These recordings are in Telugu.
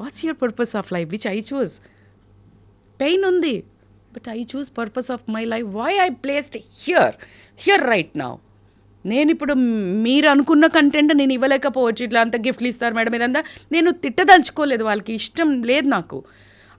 What's your purpose of life which I choose pain ఉంది but I choose purpose of my life why I placed here here right now నేను ఇప్పుడు మీరు అనుకున్న కంటెంట్ నేను ఇవ్వలేకపోవచ్చు. ఇట్లా అంత గిఫ్ట్లు ఇస్తారు మేడం. ఇదంతా నేను తిట్టదలుచుకోలేదు వాళ్ళకి. ఇష్టం లేదు నాకు.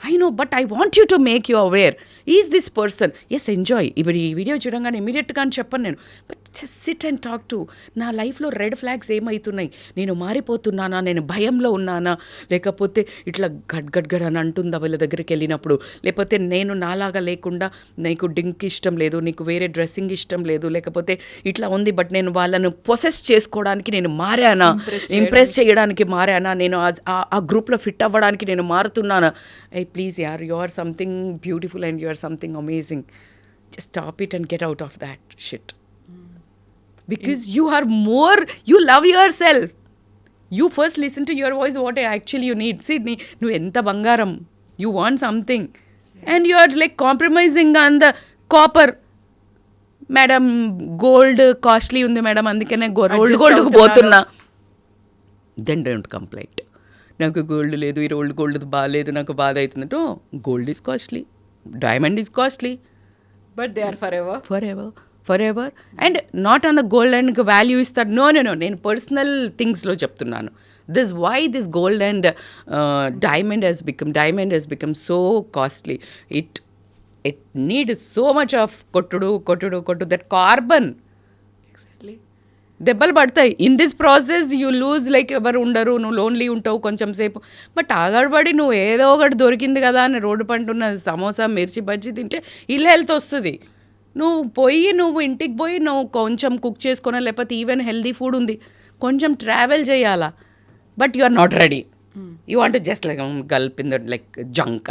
I know but I want you to make you aware is this person as enjoy ఇప్పుడు ఈ వీడియో చూడంగానే ఇమీడియట్గా అని చెప్పను నేను. But just sit and talk to నా లైఫ్లో రెడ్ ఫ్లాగ్స్ ఏమవుతున్నాయి నేను మారిపోతున్నానా? నేను భయంలో ఉన్నానా? లేకపోతే ఇట్లా గడ్ గడ్ గడ్ అని అంటుందా వీళ్ళ దగ్గరికి వెళ్ళినప్పుడు? లేకపోతే నేను నాలాగా లేకుండా నీకు డింక్ ఇష్టం లేదు నీకు వేరే డ్రెస్సింగ్ ఇష్టం లేదు లేకపోతే ఇట్లా ఉంది బట్ నేను వాళ్ళను పొసెస్ చేసుకోవడానికి నేను మారానా? ఇంప్రెస్ చేయడానికి. మారానా? నేను ఆ- గ్రూప్లో ఫిట్ అవ్వడానికి నేను మారుతున్నానా? ఐ ప్లీజ్ యార్ you are something beautiful and you are something amazing just stop it and get out of that shit because you are more you love yourself you first listen to your voice what actually you need see నీ నువ్వు ఎంత బంగారం you want something and you are like compromising on the copper madam gold costly ఉంది మేడం అందుకనే గోల్డ్ గోల్డ్కి. పోతున్నా. దెన్ డోంట్ కంప్లైంట్ నాకు గోల్డ్ లేదు ఈ రోల్డ్ గోల్డ్ బాగాలేదు నాకు బాధ అవుతుందంటే gold is costly diamond is costly but they are forever forever forever and not on the gold and value ఇస్తారు నో నో నో నేను పర్సనల్ థింగ్స్లో చెప్తున్నాను this why this gold and diamond he's become diamond he's become so costly it it need so much of కొట్టుడు కొట్టుడు కొట్టు దట్ కార్బన్ దెబ్బలు పడతాయి. In this process you lose like ఎవరు ఉండరు నువ్వు లోన్లీ ఉంటావు కొంచెం సేపు. బట్ ఆగడబడి నువ్వు ఏదో ఒకటి దొరికింది కదా అని రోడ్డు పంటున్న సమోసా మిర్చి బజ్జి తింటే ఇల్లు హెల్త్ వస్తుంది. నువ్వు పోయి నువ్వు ఇంటికి పోయి నువ్వు కొంచెం కుక్ చేసుకున్నా లేకపోతే ఈవెన్ హెల్దీ ఫుడ్ ఉంది. కొంచెం ట్రావెల్ చేయాలా? But you are not ready you want just like gulp in the like junk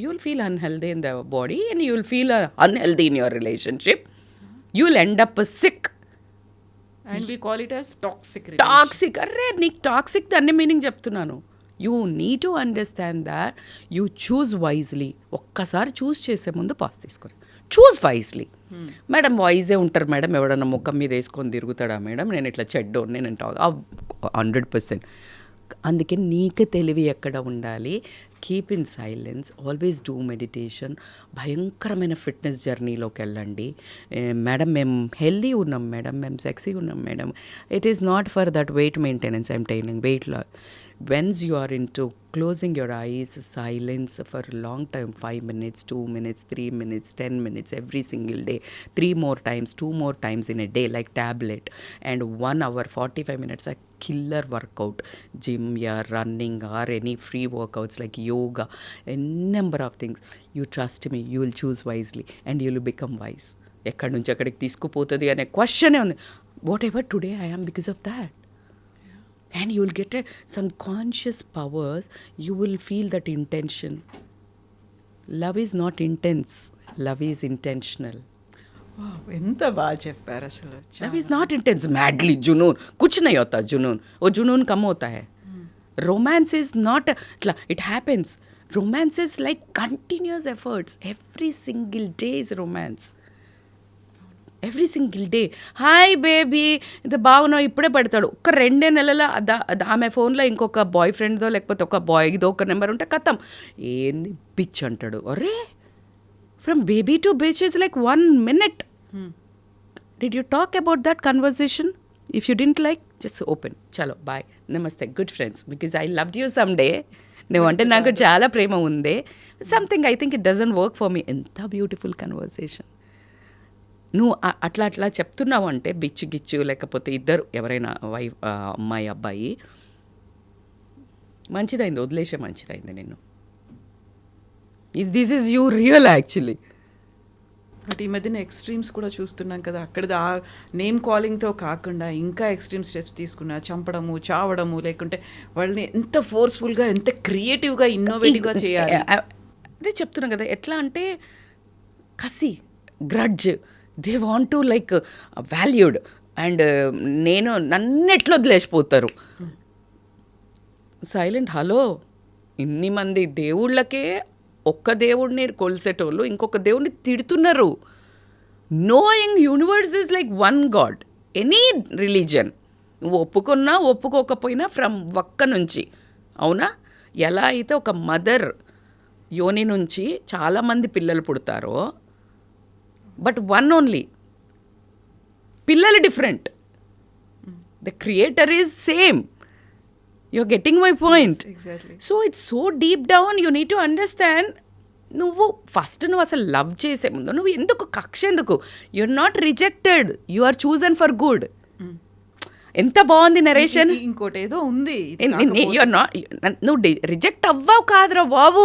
you will feel unhealthy in the body and you will feel unhealthy in your relationship you will end up sick and we call it as toxic toxic అరే నీకు టాక్సిక్ దాన్ని మీనింగ్ చెప్తున్నాను. You need to understand that you choose wisely ఒక్కసారి చూస్ చేసే ముందు పాస్ తీసుకుని. చూస్ వైజ్లీ మేడం వైజే ఉంటారు మేడం. ఎవడన్నా ముఖం మీద వేసుకొని తిరుగుతాడా మేడం? నేను ఇట్లా చెడ్డోని నేను టాక్ హండ్రెడ్ పర్సెంట్ అందుకే నీకు తెలివి ఎక్కడ ఉండాలి? Keep in silence always do meditation భయంకరమైన ఫిట్నెస్ జర్నీలోకి వెళ్ళండి. మేడం మేము హెల్దీ ఉన్నాం మేడం మేము సెక్సీ ఉన్నాం madam. It is not for that weight maintenance maintaining weight law whence you are into closing your eyes silence for long time five minutes two minutes three minutes ten minutes every single day three more times two more times in a day like tablet and one hour forty five minutes killer workout gym yeah running or any free workouts like yoga N number of things you trust me you will choose wisely and you will become wise ఎక్కడి నుంచి అక్కడికి తీసుకుపోతుంది అనే క్వశ్చనే ఉంది. Whatever today I am because of that and you will get some conscious powers you will feel that intention love is not intense love is intentional ఎంత బాగా చెప్పారు అసలు. That is not intense madly Junoon కుచ్ అవుతా జునూన్ ఓ జునూన్ కమ్ అవుతా హై రొమాన్స్ ఈజ్ నాట్ ఇట్లా it happens romance is like continuous efforts every single day is romance every single day hi baby ఇది బాగున్నావు ఇప్పుడే పడతాడు. ఒక రెండే నెలల ఆమె ఫోన్లో ఇంకొక బాయ్ ఫ్రెండ్దో లేకపోతే ఒక బాయ్ బాయ్దో ఒక నెంబర్ ఉంటే కథం. ఏంది పిచ్ అంటాడు. అరే! From baby to bitch is like one minute did you talk about that conversation if you didn't like just open చలో బాయ్ నమస్తే good friends because I love you someday నువ్వు అంటే నాకు చాలా ప్రేమ ఉంది. Something I think it doesn't work for me ఎంత బ్యూటిఫుల్ కన్వర్సేషన్ నువ్వు అట్లా అట్లా చెప్తున్నావు అంటే బిచ్చు గిచ్చు లేకపోతే ఇద్దరు ఎవరైనా వైఫ్ అమ్మాయి అబ్బాయి. మంచిదైంది వదిలేసే మంచిదైంది నేను this is you real actually but ఈ మధ్యన ఎక్స్ట్రీమ్స్ కూడా చూస్తున్నాం కదా అక్కడ ఆ నేమ్ కాలింగ్తో కాకుండా ఇంకా ఎక్స్ట్రీమ్ స్టెప్స్ తీసుకున్నా చంపడము చావడము లేకుంటే వాళ్ళని ఎంత ఫోర్స్ఫుల్గా ఎంత క్రియేటివ్గా ఇన్నోవేటివ్గా చేయాలి. అదే చెప్తున్నా కదా ఎట్లా అంటే కసి grudge they want to like valued and నేను నన్నెట్లో వదిలేసిపోతారు? సైలెంట్ హలో ఇన్ని మంది దేవుళ్ళకే ఒక్క దేవుడిని కొలిసేటోళ్ళు ఇంకొక దేవుడిని తిడుతున్నారు. Knowing universe is like one god any religion నువ్వు ఒప్పుకున్నా ఒప్పుకోకపోయినా ఫ్రమ్ ఒక్క నుంచి. అవునా? ఎలా అయితే ఒక మదర్ యోని నుంచి చాలామంది పిల్లలు పుడతారో బట్ వన్ ఓన్లీ పిల్లలు different the creator is same you're getting my point so it's so deep down you need to understand నువ్వు ఫస్ట్ నువ్వు అసలు లవ్ చేసే ముందు నువ్వు ఎందుకు కక్ష ఎందుకు? You're not rejected you are chosen for good ఎంత బాగుంది నరేషన్ ఇంకోటి ఏదో ఉంది. నువ్వు రిజెక్ట్ అవ్వవు కాదురా బాబు.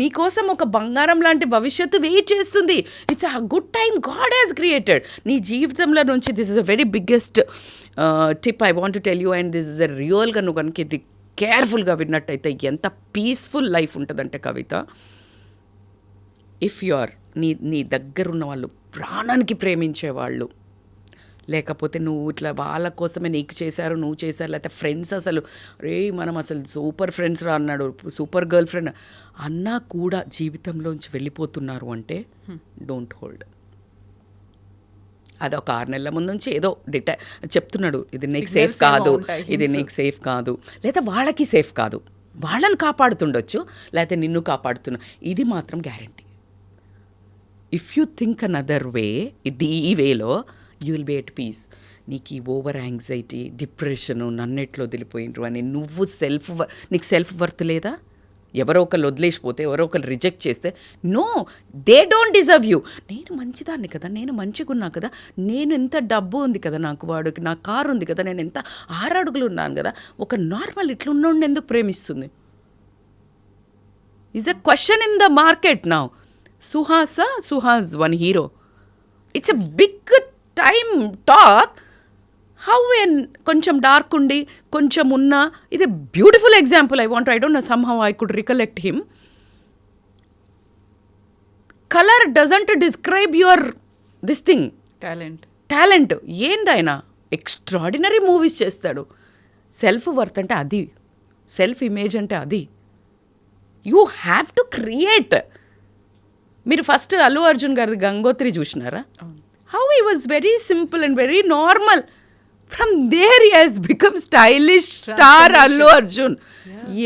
నీకోసం ఒక బంగారం లాంటి భవిష్యత్తు వెయిట్ చేస్తుంది. It's a good time god has created నీ జీవితంలో నుంచి this is a very biggest tip I want tell you and this is a రియల్గా నువ్వు కనుక ఇది కేర్ఫుల్గా విన్నట్టయితే ఎంత పీస్ఫుల్ లైఫ్ ఉంటుందంటే కవిత. ఇఫ్ యు ఆర్ నీ నీ దగ్గర ఉన్న వాళ్ళు ప్రాణానికి ప్రేమించే వాళ్ళు లేకపోతే నువ్వు ఇట్లా వాళ్ళ కోసమే నీకు చేశారు నువ్వు చేశారు లేకపోతే ఫ్రెండ్స్ అసలు. రే మనం అసలు సూపర్ ఫ్రెండ్స్ రా అన్నాడు సూపర్ గర్ల్ ఫ్రెండ్ అన్నా కూడా జీవితంలోంచి వెళ్ళిపోతున్నారు అంటే డోంట్ హోల్డ్ అది ఒక ఆరు నెలల ముందు నుంచి ఏదో డిటా చెప్తున్నాడు ఇది నీకు సేఫ్ కాదు ఇది. నీకు సేఫ్ కాదు లేదా వాళ్ళకి సేఫ్ కాదు వాళ్ళని కాపాడుతుండొచ్చు లేకపోతే నిన్ను కాపాడుతున్నా. ఇది మాత్రం guarantee if you think another way ఇది ఈ వేలో you will be at peace నీకు ఈ ఓవర్ యాంగ్జైటీ డిప్రెషను నన్నెట్లో వదిలిపోయినరు అని నువ్వు సెల్ఫ్ నీకు సెల్ఫ్ వర్త్ లేదా? ఎవరో ఒకళ్ళు వదిలేసిపోతే ఎవరో ఒకళ్ళు రిజెక్ట్ చేస్తే no they don't deserve you నేను మంచిదాన్ని కదా నేను మంచిగా ఉన్నా కదా నేను ఎంత డబ్బు ఉంది కదా నాకు వాడికి నా కారు ఉంది కదా నేను ఎంత ఆరడుగులు ఉన్నాను కదా ఒక నార్మల్ ఇట్లున్నోడిని ఎందుకు ప్రేమిస్తుంది? Is a question in the market now Suhas Suhas one hero it's a big time talk how and కొంచెం డార్క్ ఉండి కొంచెం ఉన్న ఇది beautiful example I want I don't know somehow I could recollect him colour doesn't describe your this thing talent talent ఏందైనా? Extraordinary movies చేస్తాడు. సెల్ఫ్ వర్త్ అంటే అది. సెల్ఫ్ ఇమేజ్ అంటే అది. యూ హ్యావ్ టు క్రియేట్ మీరు ఫస్ట్ అల్లు అర్జున్ గారి గంగోత్రి చూసినారా? How he was very simple and very normal from there he's become stylish star Allu Arjun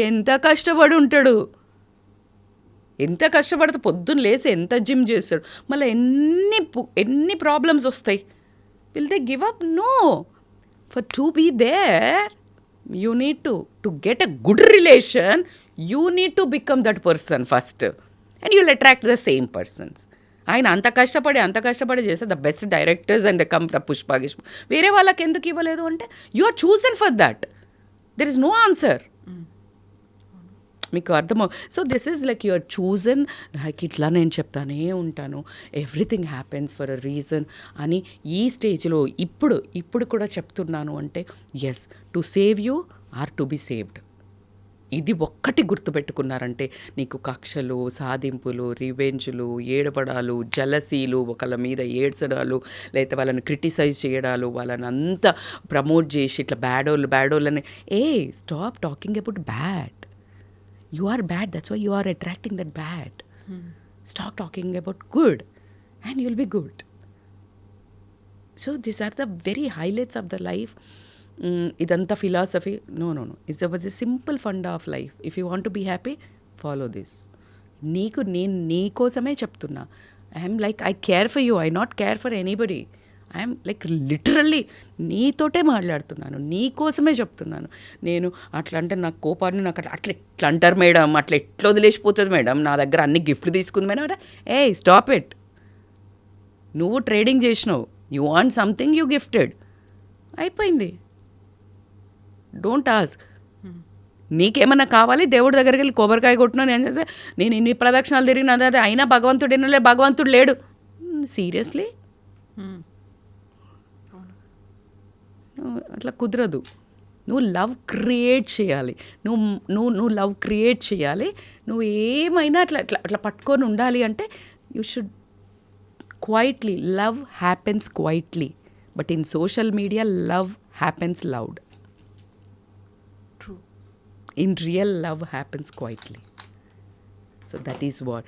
ఎంత కష్టపడి ఉంటాడు? ఎంత కష్టపడితే పొద్దున్న లేసి ఎంత జిమ్ చేస్తాడు? మళ్ళీ ఎన్ని ఎన్ని ప్రాబ్లమ్స్ వస్తాయి? Will they give up no for to be there you need to to get a good relation you need to become that person first and you'll attract the same persons ఆయన అంత కష్టపడి అంత కష్టపడి చేస్తే the best directors and the come the Pushpa గిష్ప వేరే వాళ్ళకి ఎందుకు ఇవ్వలేదు అంటే you are chosen for that there is no answer మీకు అర్థమవు so this is like your chosen like ఇట్లా నేను చెప్తానే ఉంటాను. Everything happens for a reason అని ఈ స్టేజ్లో ఇప్పుడు ఇప్పుడు కూడా చెప్తున్నాను అంటే yes to save you are to be saved ఇది ఒక్కటి గుర్తుపెట్టుకున్నారంటే నీకు కక్షలు సాధింపులు రివెంజ్లు ఏడపడాలు జలసీలు ఒకళ్ళ మీద ఏడ్చడాలు లేకపోతే వాళ్ళని క్రిటిసైజ్ చేయడాలు వాళ్ళని అంతా ప్రమోట్ చేసి ఇట్లా బ్యాడోళ్ళు బ్యాడోళ్ళని. ఏ stop talking about bad. You are bad that's why you are attracting that bad. Stop talking about good and you'll be good. So these are the very highlights of the life. Mm, ఇదంతా philosophy no no no it's about the simple fund of life if you want be happy follow this నీకు నేను నీ కోసమే చెప్తున్నా. I'm like I care for you I not care for anybody I'm like literally నీతోటే మాట్లాడుతున్నాను. నీ కోసమే చెప్తున్నాను. నేను అట్లా అంటే నా కోపాన్ని నాకు అట్లా అట్లా ఎట్లా అంటారు మేడం. అట్లా ఎట్లా వదిలేసిపోతుంది మేడం? నా దగ్గర అన్ని గిఫ్ట్లు తీసుకుంది మేడం అంటే ఏ స్టాప్ ఇట్ నువ్వు ట్రేడింగ్ చేసినావు. You want something you gifted అయిపోయింది. డోంట్ ఆస్క్ నీకేమన్నా కావాలి? దేవుడి దగ్గరికి వెళ్ళి కొబ్బరికాయ కొట్టినా నేను చేస్తే నేను ఇన్ని ప్రదక్షిణాలు తిరిగిన అదే అయినా భగవంతుడు ఎన్నలే భగవంతుడు లేడు. సీరియస్లీ అట్లా కుదరదు. నువ్వు లవ్ క్రియేట్ చేయాలి. నువ్వు నువ్వు నువ్వు లవ్ క్రియేట్ చేయాలి. నువ్వు ఏమైనా అట్లా అట్లా అట్లా పట్టుకొని ఉండాలి అంటే you should quietly love happens quietly but in social media love happens loud in real love happens quietly. So that is what